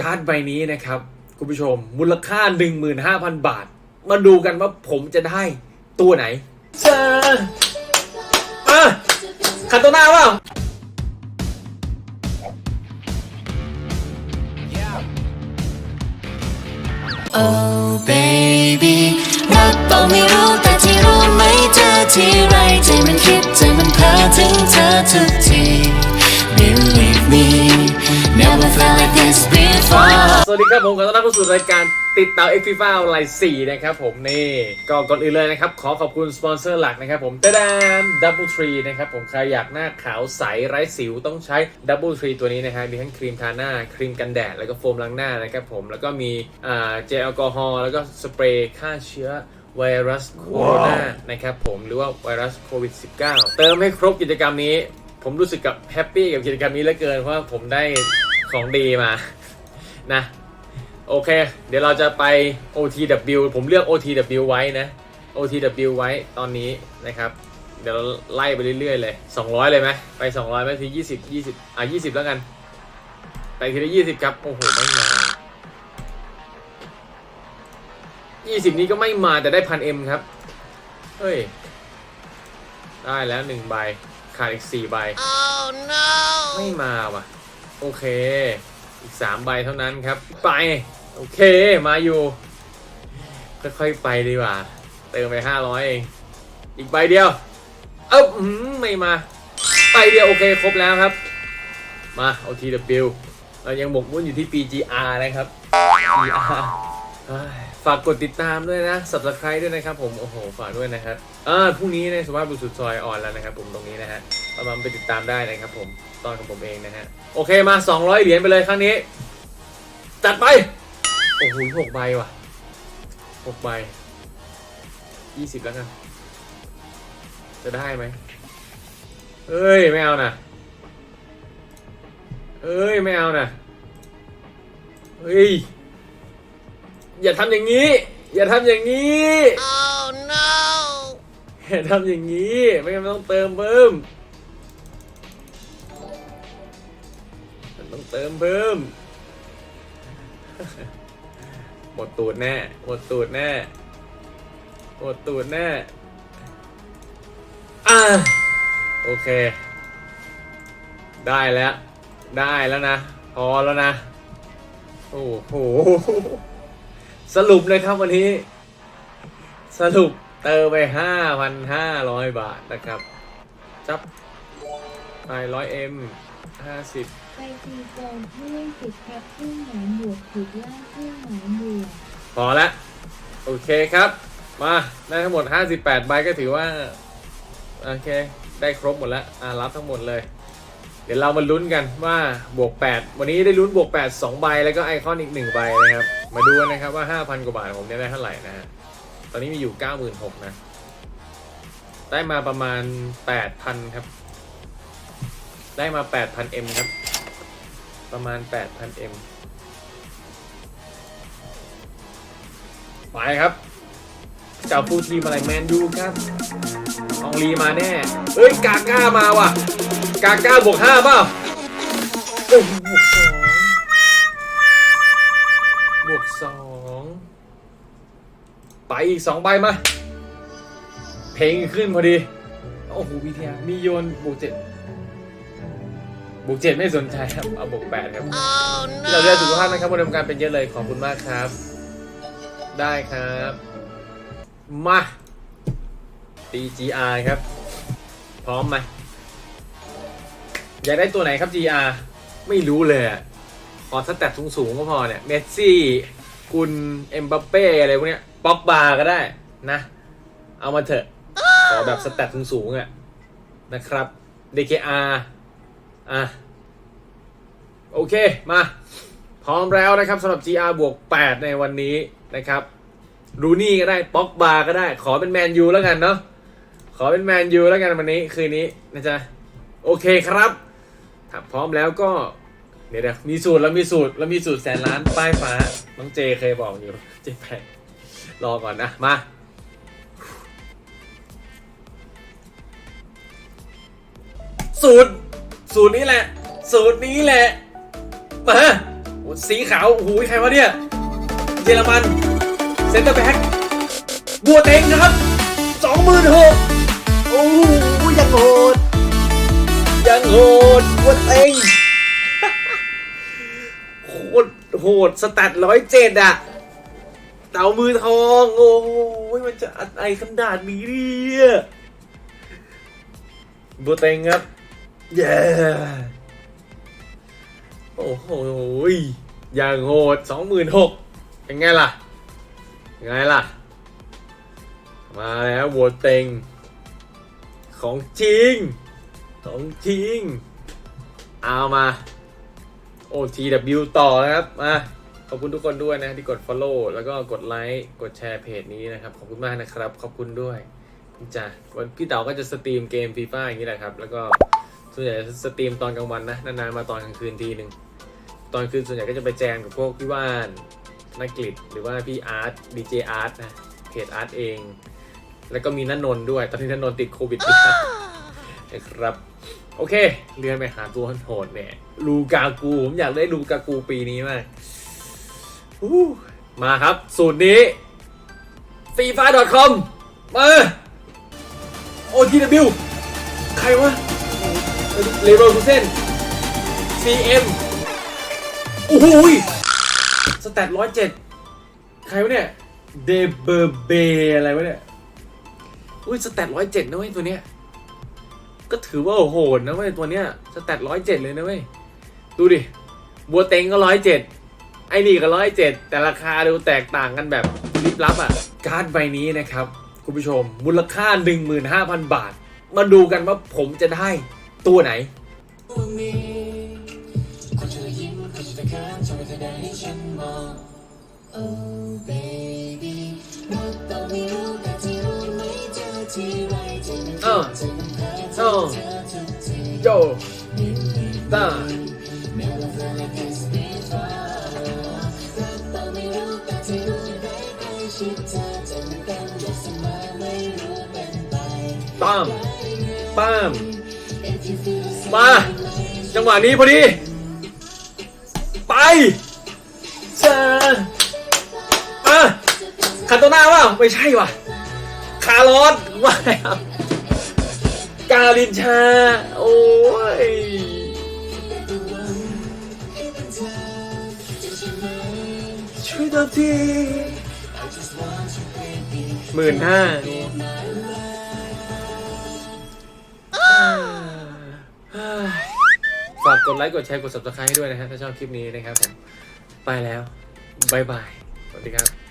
การ์ดใบนี้นะครับคุณผู้ชมมูลค่า 15,000 บาท มาดูกันว่าผมจะได้ตัวไหนเชิญอะคันโตนาเปล่า Oh baby รักต้องไม่รู้แต่ที่รู้ไหมเจอที่ไรใจมันคิดใจมันเพ้อถึงเธอทุกที me never felt like this before สวัสดีครับผมขอต้อนรับเข้าสู่รายการติดตาเอ็กซ์ฟีฟ้าออนไลน์4นะครับผมนี่ก็ก่อนอื่นเลยนะครับ ขอขอบคุณสปอนเซอร์หลักนะครับผมเตดามดับเบิลทรีนะครับผมใครอยากหน้าขาวใสไร้สิวต้องใช้ดับเบิลทรีตัวนี้นะฮะมีทั้งครีมทาหน้า ครีมกันแดด แล้วก็โฟมล้างหน้านะครับผมแล้วก็มีเจลแอลกอฮอล์แล้วก็สเปรย์ฆ่าเชื้อไวรัสโคโรนานะครับผมหรือว่าไวรัสโควิด -19 เติมให้ครบกิจกรรมนี้ ผมรู้สึกกับแฮปปี้กับกิจกรรมนี้เหลือเกิน เพราะว่าผมได้ของดีมานะ โอเค เดี๋ยวเราจะไป OTW ผมเลือก OTW ไว้นะ OTW ไว้ตอนนี้นะครับ เดี๋ยวเราไล่ไปเรื่อยๆเลย 200 เลยไหมไป 200ไหมที20 20 อะ 20 แล้วกัน ไปทีละ20 ครับ โอ้โหไม่มา20 นี้ก็ไม่มาแต่ได้พันเอ็มครับ เฮ้ย ได้แล้วหนึ่งใบ ขาดอีก4ใบ Oh no ไม่มาว่ะ โอเค อีกสามใบเท่านั้นครับ ไป โอเค มาอยู่ ค่อยๆไปดีกว่า เติมไปห้าร้อยเอง อีกใบเดียว เอ้าอื้อหือไม่มาใบเดียว โอเค ครบแล้วครับ มา OTW เรายังหมกมุ่นอยู่ที่ PGR นะครับ PGR เฮ้ย ฝากกดติดตามด้วยนะ subscribe ด้วยนะครับผมโอ้โหฝากด้วยนะครับอ่าพรุ่งนี้ในสุภาพบุรุษสุดซอยออนแล้วนะครับผมตรงนี้นะฮะประมาณไปติดตามได้นะครับผมตอนของผมเองนะฮะโอเคมา 200 เหรียญไปเลยครั้งนี้ จัดไป โอ้โหหกใบว่ะหกใบยี่สิบแล้วกันจะได้ไหมเอ้ยไม่เอานะเอ้ยไม่เอานะเฮ้ย อย่าทำอย่างนี้ อย่าทำอย่างนี้ Oh no อย่าทำอย่างนี้ ไม่งั้นมันต้องเติมเพิ่มมันต้องเติมเพิ่ม หมดตูดแน่ หมดตูดแน่ หมดตูดแน่ อ่าโอเค ได้แล้ว ได้แล้วนะ พอแล้วนะ โอ้โห สรุปเลยครับวันนี้ สรุปเติมไป5,500บาทนะครับ จับไปร้อยเอ็มห้าสิบไปตีกลองเพื่อนติดครับเครื่องหมายบวกถูกล่างเครื่องหมายบวกพอละ โอเคครับ มาได้ทั้งหมด 58 ใบก็ถือว่า โอเค ได้ครบหมดแล้ว อ่ารับทั้งหมดเลย เดี๋ยวเรามาลุ้นกันว่าบวก 8 วันนี้ได้ลุ้นบวก 8 2 ใบ แล้วก็ไอคอนอีก 1 ใบนะครับ มาดูกันนะครับว่า 5,000 กว่าบาทผมได้เท่าไหร่นะฮะ ตอนนี้มีอยู่ 96,000นะ ได้มาประมาณ 8,000 ครับ ได้มา 8,000 M ครับ ประมาณ 8,000 M ไปครับเจ้าฟูลทีมอะไรแมนยูครับอองลีมาแน่ เอ้ยกาก้ามาว่ะ กาก้าบวกห้าเปล่าโอ้โหบวกสองบวกสองไปอีกสองใบมา เพลงขึ้นพอดี โอ้โหวีทีมีโยนบวกเจ็ดบวกเจ็ดไม่สนใจครับ เอาบวกแปดครับ Oh ที่เราเรียกสุขภาพนะครับบริการเป็นเยอะเลยขอบคุณมากครับ ได้ครับ มา TGR ครับ พร้อมไหม อยากได้ตัวไหนครับ GR ไม่รู้เลยอะขอสแตทสูงๆก็พอเนี่ย เมสซี่คุณเอ็มบัปเป้อะไรพวกเนี้ยป็อกบาก็ได้นะ เอามาเถอะ ขอแบบสแตทสูงๆอะนะครับ DKR อะ โอเค มา พร้อมแล้วนะครับสำหรับ GR บวก 8 ในวันนี้นะครับรูนี่ก็ได้ป๊อกบาร์ก็ได้ ขอเป็นแมนยูแล้วกันเนาะขอเป็นแมนยูแล้วกันวันนี้คืนนี้นะจ๊ะ โอเคครับ ถ้าพร้อมแล้วก็เดี๋ยวเดี๋ยวมีสูตรแล้วมีสูตรแล้วมีสูตรแสนล้านป้ายฟ้า น้องเจเคยบอกอยู่เจแพงรอก่อนนะมาสูตร สูตรนี้แหละ สูตรนี้แหละ มาสีขาวโอ้โหใครวะเนี่ย เยอรมัน เซนเตอร์แบ็กบัวเต็งครับสองหมื่นหกโอ้โหยังโหด ยังโหดบัวเต็งโคตรโหดสแตทร้อยเจ็ดอะเต่ามือทองโอ้ยมันจะอะไรขนาดนี้เนี่ยบัวเต็งครับเย้โอ้โหอย่างโหดสองหมื่นหกเป็นไงล่ะยังไงล่ะ มาแล้วบัวเต็งของจริง ของจริง เอามา OTW ต่อนะครับมาขอบคุณทุกคนด้วยนะที่กด Follow แล้วก็กดไลค์กดแชร์เพจนี้นะครับ ขอบคุณมากนะครับ ขอบคุณด้วยจ้ะวันพี่เต๋าก็จะสตรีมเกมฟีฟ่าอย่างนี้แหละครับ แล้วก็ส่วนใหญ่จะสตรีมตอนกลางวันนะนานๆมาตอนกลางคืนทีหนึ่งตอนคืนส่วนใหญ่ก็จะไปแจมกับพวกพี่ว่านนักกฤษหรือว่าพี่อาร์ตดีเจอาร์ตนะเพจอาร์ตเอง แล้วก็มีนันนน์ด้วย ตอนนี้นันนนท์ติดโควิดด้วย นะครับ โอเค เลื่อนไปหาตัวโหดเนี่ยลูกากู ผมอยากได้ลูกากูปีนี้มากมาครับ สูตรนี้ f ีฟ้า .com มา OTW ใครวะเลโรคูเซน CM โอ้โหยสแตทร้อยเจ็ดใครวะเนี่ย เดเบอร์เบอะไรวะเนี่ย อุ้ยสแตทร้อยเจ็ดนะเว้ยตัวเนี้ย ก็ถือว่าโหดนะเว้ยตัวเนี้ยสแตทร้อยเจ็ดเลยนะเว้ยดูดิบัวเต็งก็ร้อยเจ็ดไอ้นี่ก็ร้อยเจ็ดแต่ราคาดูแตกต่างกันแบบลิบลับอะการ์ดใบนี้นะครับ คุณผู้ชมมูลค่า 15,000 บาท มาดูกันว่าผมจะได้ตัวไหนเออ เออโยตาป้ามป้มมา จังหวะนี้พอดี ไปเจออะคันโตหน้าว่าไม่ใช่ว่ะ คาร์ลอสว่าแล้ว กาลินชา โอ้ย ช่วยตัวทีหมื่นห้าฝากกดไลค์ กดแชร์ กด subscribe ให้ด้วยนะฮะถ้าชอบคลิปนี้นะครับผม ไปแล้วบายบาย สวัสดีครับ